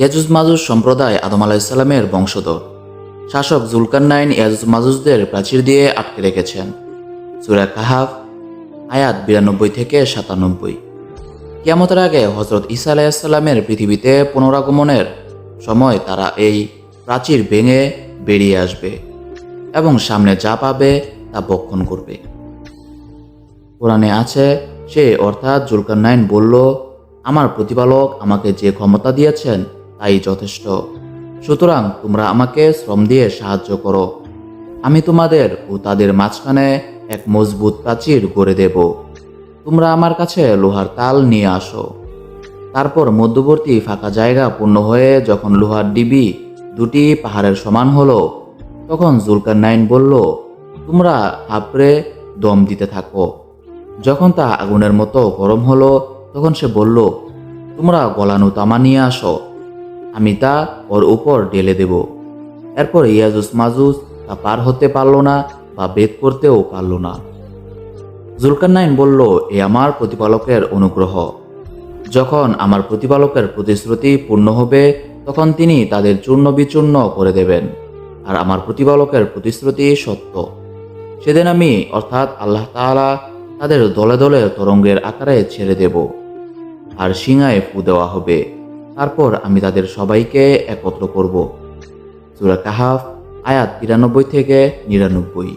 ইয়াজুজ মাজুজ সম্প্রদায় আদম আলাহিসাল্লামের বংশধর। শাসক জুলকান্নাইন ইয়াজুজ মাজুজদের প্রাচীর দিয়ে আটকে রেখেছেন। সুরা কাহাফ, আয়াত বিরানব্বই থেকে সাতানব্বই। কিয়ামতের আগে হজরত ইসা আলাইসাল্লামের পৃথিবীতে পুনরাগমনের সময় তারা এই প্রাচীর ভেঙে বেরিয়ে আসবে এবং সামনে যা পাবে তা বক্ষণ করবে। কোরআনে আছে, সে অর্থাৎ জুলকান্নাইন বলল, আমার প্রতিপালক আমাকে যে ক্ষমতা দিয়েছেন তাই যথেষ্ট। সুতরাং তোমরা আমাকে শ্রম দিয়ে সাহায্য করো। আমি তোমাদের ও তাদের মাঝখানে এক মজবুত প্রাচীর গড়ে দেব। তোমরা আমার কাছে লোহার তাল নিয়ে আসো। তারপর মধ্যবর্তী ফাঁকা জায়গা পূর্ণ হয়ে যখন লোহার ডিবি দুটি পাহাড়ের সমান হলো, তখন জুলকার নাইন বলল, তোমরা হাবড়ে দম দিতে থাকো। যখন তা আগুনের মতো গরম হলো, তখন সে বলল, তোমরা গলানো তামা নিয়ে আসো। আমি তা ওর উপর ঢেলে দেব। এরপর ইয়াজুস মাজুস তা পার হতে পারল না বা বেদ করতেও পারল না। জুলকারনাইন বলল, এ আমার প্রতিপালকের অনুগ্রহ। যখন আমার প্রতিপালকের প্রতিশ্রুতি পূর্ণ হবে, তখন তিনি তাদের চূর্ণ বিচূর্ণ করে দেবেন, আর আমার প্রতিপালকের প্রতিশ্রুতি সত্য। সেদিন আমি, অর্থাৎ আল্লাহ তাআলা, তাদের দলে দলে তরঙ্গের আকারে ছেড়ে দেব, আর সিংহায় ফু দেওয়া হবে। তারপর আমি তাদের সবাইকে একত্র করব। সুরা কাহাফ, আয়াত তিরানব্বই থেকে নিরানব্বই।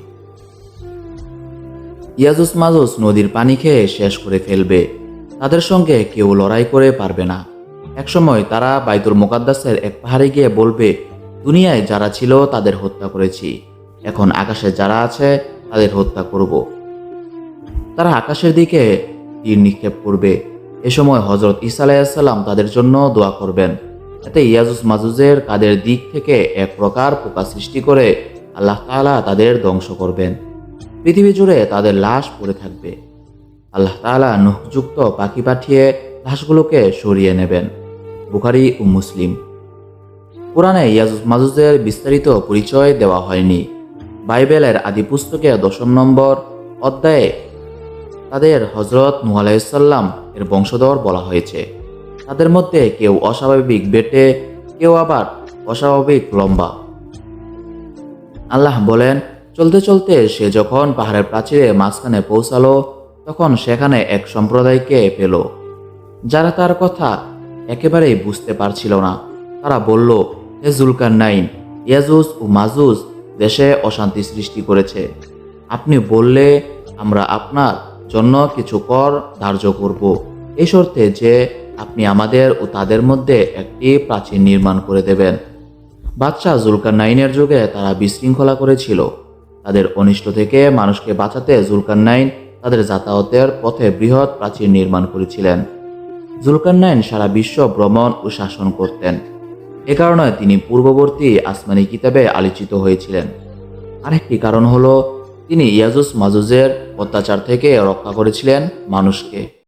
ইয়াজুস মাজুস নদীর পানি খেয়ে শেষ করে ফেলবে। তাদের সঙ্গে কেউ লড়াই করে পারবে না। একসময় তারা বাইতুল মোকাদ্দাসের এক পাহাড়ে গিয়ে বলবে, দুনিয়ায় যারা ছিল তাদের হত্যা করেছি। এখন আকাশে যারা আছে তাদের হত্যা করব। তারা আকাশের দিকে তীর নিক্ষেপ করবে। এ সময় হজরত ইসা আলাইসাল্লাম তাদের জন্য দোয়া করবেন। এতে ইয়াজুস মাজুজের কাদের দিক থেকে এক প্রকার পোকা সৃষ্টি করে আল্লাহ তাআলা তাদের ধ্বংস করবেন। পৃথিবী জুড়ে তাদের লাশ পড়ে থাকবে। আল্লাহ তাআলা নুহযুক্ত পাখি পাঠিয়ে লাশগুলোকে সরিয়ে নেবেন। বুখারি ও মুসলিম। কোরআনে ইয়াজুজ মাজুজের বিস্তারিত পরিচয় দেওয়া হয়নি। বাইবেলের আদি পুস্তকে দশম নম্বর অধ্যায়ে তাদের হজরত নূহ আলাইসাল্লাম এর বংশধর বলা হয়েছে। তাদের মধ্যে কেউ অস্বাভাবিক বেটে, কেউ আবার অস্বাভাবিক লম্বা। আল্লাহ বলেন, চলতে চলতে সে যখন পাহাড়ের প্রাচীরে মাঝখানে পৌঁছালো, তখন সেখানে এক সম্প্রদায়কে পেল। যারা তার কথা একেবারেই বুঝতে পারছিল না, তারা বলল, হে জুলকার নাইন ইয়াজুস ও মাজুস দেশে অশান্তি সৃষ্টি করেছে। আপনি বললে আমরা আপনার জন্য কিছু কর ধার্য করব। এই শর্তে যে আপনি আমাদের ও তাদের মধ্যে একটি প্রাচীর নির্মাণ করে দেবেন। বাদশাহ জুলকার নাইনের যুগে তারা বিশৃঙ্খলা করেছিল। তাদের অনিষ্ট থেকে মানুষকে বাঁচাতে জুলকার নাইন তাদের যাতায়াতের পথে বৃহৎ প্রাচীর নির্মাণ করেছিলেন। জুলকারনাইন সারা বিশ্ব ভ্রমণ ও শাসন করতেন। এ কারণে তিনি পূর্ববর্তী আসমানি কিতাবে আলোচিত হয়েছিলেন। আরেকটি কারণ হল, তিনি ইয়াজুস মাজুজের অত্যাচার থেকে রক্ষা করেছিলেন মানুষকে।